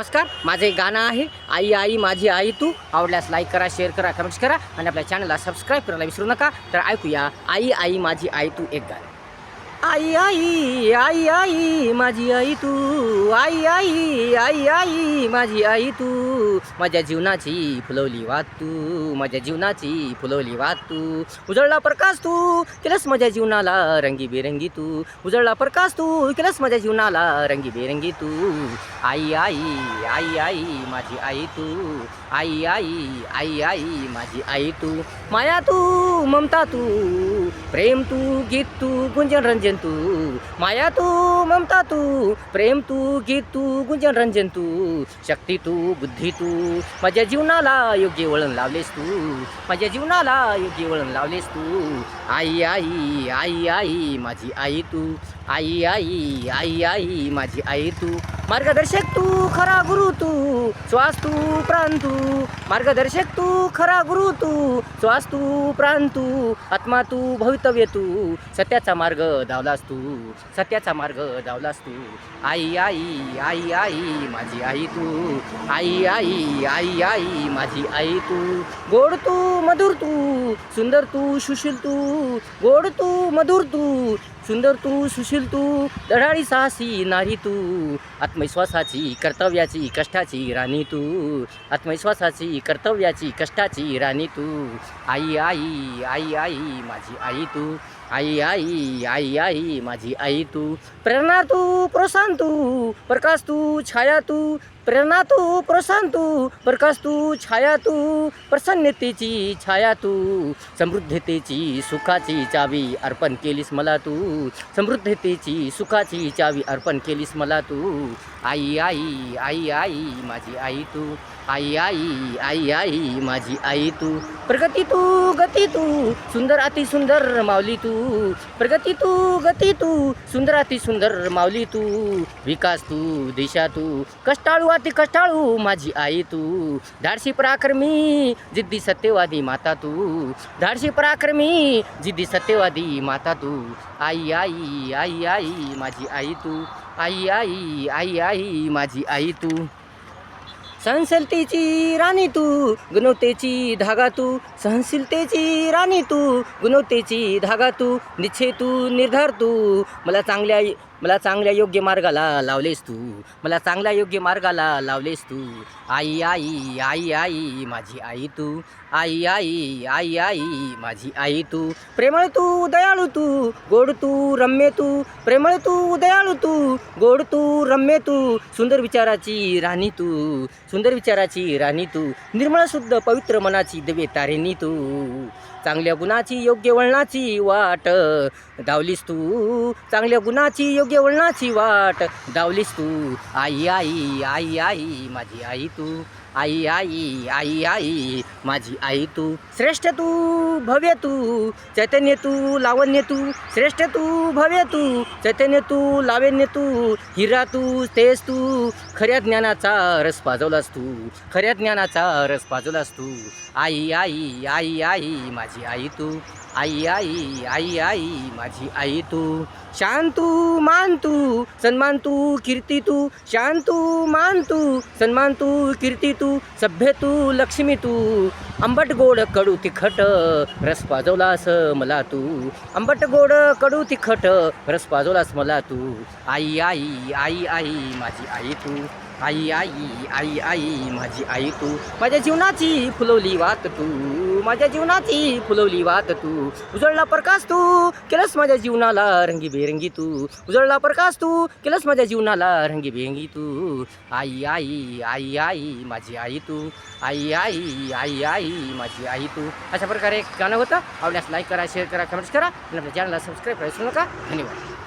नमस्कार माझं एक गाणं आहे आई आई माझी आई तू. आवडल्यास लाईक करा शेअर करा कमेंट्स करा आणि आपल्या चॅनलला सबस्क्राईब करायला विसरू नका. तर ऐकूया आई आई माझी आई तू एक गाणं. आई आई आई आई माझी आई तू आई आई आई आई माझी आई तू माझ्या जीवनाची फुलवली वात तू माझ्या जीवनाची फुलवली वात तू उजळला प्रकाश तू केलंस माझ्या जीवनाला रंगीबेरंगी तू उजळला प्रकाश तू केलंस माझ्या जीवनाला रंगीबेरंगी तू आई आई आई आई माझी आई तू आई आई आई आई माझी आई तू माया तू ममता तू प्रेम तू गीत तू गुंजन रंजन तू। माया तू ममता तू प्रेम तू गीत तू गुंजन रंजन तू। शक्ती तू बुद्धी तू माझ्या जीवनाला योग्य वळण लावलेस तू। माझ्या जीवनाला योग्य वळण लावलेस तू। आई आई आई आई माझी आई तू। आई आई आई आई माझी आई तू। मार्गदर्शक तू खरा गुरु तू। श्वास तू प्राण तू। मार्गदर्शक तू खरा गुरु तू। श्वास तू प्राण तू आत्मा तू भवितव्य तू. सत्याचा मार्ग धावलास तू सत्याचा मार्ग धावलास तू. आई आई आई आई माझी आई तू. आई आई आई आई माझी आई तू. गोड तू मधुर तू सुंदर तू सुशील तू. गोड तू मधुर तू सुंदर तू सुशील तू. दढाळी साहसी नारी तू. आत्मविश्वासाची कर्तव्याची कष्टाची राणी तू. आत्मविश्वासाची कर्तव्याची कष्टाची राणी तू. आई आई आई आई माझी आई तू. आई आई आई आई माझी आई तू. प्रेरणा तू प्रोत्साहन तू. प्रकाश तू छाया तू. प्रेरणा तू प्रोत्साहन तू. प्रकाश तू छाया तू. प्रसन्नतेची छाया तू. समृद्धतेची सुखाची चावी अर्पण केलीस मला तू. समृद्धतेची सुखाची चावी अर्पण केलीस मला तू. आई आई आई आई माझी आई तू. आई आई आई आई माझी आई तू. प्रगती तू गती तू. सुंदर अति सुंदर माऊली तू. प्रगती तू गती तू. सुंदर अति सुंदर माऊली तू. विकास तू दिशा तू. कष्टाळू अति कष्टाळू माझी आई तू. धाडशी पराक्रमी जिद्दी सत्यवादी माता तू. धाडशी पराक्रमी जिद्दी सत्यवादी माता तू. आई आई आई आई माझी आई तू. आई आई आई आई माझी आई तू. सहनशीलतेची राणी तू गुणवतेची धागा तू. सहनशीलतेची राणी तू गुणवतेची धागा तू. निश्चय तू निर्धार तू. मला चांगल्या मला चांगल्या योग्य मार्गाला लावलेस तू. मला चांगल्या योग्य मार्गाला लावलेस तू. आई आई आई आई माझी आई तू. आई आई आई आई माझी आई तू. प्रेमळ तू दयाळू तू. गोड तू रम्य तू. प्रेमळ तू दयाळू तू गोड तू रम्य तू सुंदर विचाराची राणी तू सुंदर विचाराची राणी तू निर्मळ शुद्ध पवित्र मनाची दिवे तारेनी तू चांगल्या गुणाची योग्य वळणाची वाट धावलीस तू चांगल्या गुणाची योग्य वळणाची वाट धावलीस तू आई आई आई आई माझी आई तू आई आई आई आई माझी आई तू श्रेष्ठ तू भव्य तू चैतन्य तू लावण्य तू श्रेष्ठ तू भव्य तू चैतन्य तू लावण्य तू हिरा तू तेज तू खऱ्या ज्ञानाचा रस पाजवलास तू खऱ्या ज्ञानाचा रस पाजवलास तू आई आई आई आई माझी आई तू. आई आई आई आई माझी आई तू. शांत तू मान तू सन्मान तू कीर्ती तू. शांत तू मान तू सन्मान तू कीर्ती तू. सभ्य तू लक्ष्मी तू. आंबट गोड कडू तिखट रस पाजवलास मला तू. आंबट गोड कडू तिखट रस पाजवलास मला तू. आई आई आई आई माझी आई तू. आई आई आई आई माझी आई तू. माझ्या जीवनाची फुलवली वात तू. माझ्या जीवनाची फुलवली वात तू. उजळला प्रकाश तू केलंस माझ्या जीवनाला रंगीबेरंगी तू. उजळला प्रकाश तू केलंस माझ्या जीवनाला रंगीबेरंगी तू. आई आई आई आई माझी आई तू. आई आई आई आई माझी आई तू. अशा प्रकारे एक गाणं होतं. आवडल्यास लाईक करा शेअर करा कमेंट्स करा. आणि आपल्या चॅनलला सबस्क्राईब करायचं नका. धन्यवाद.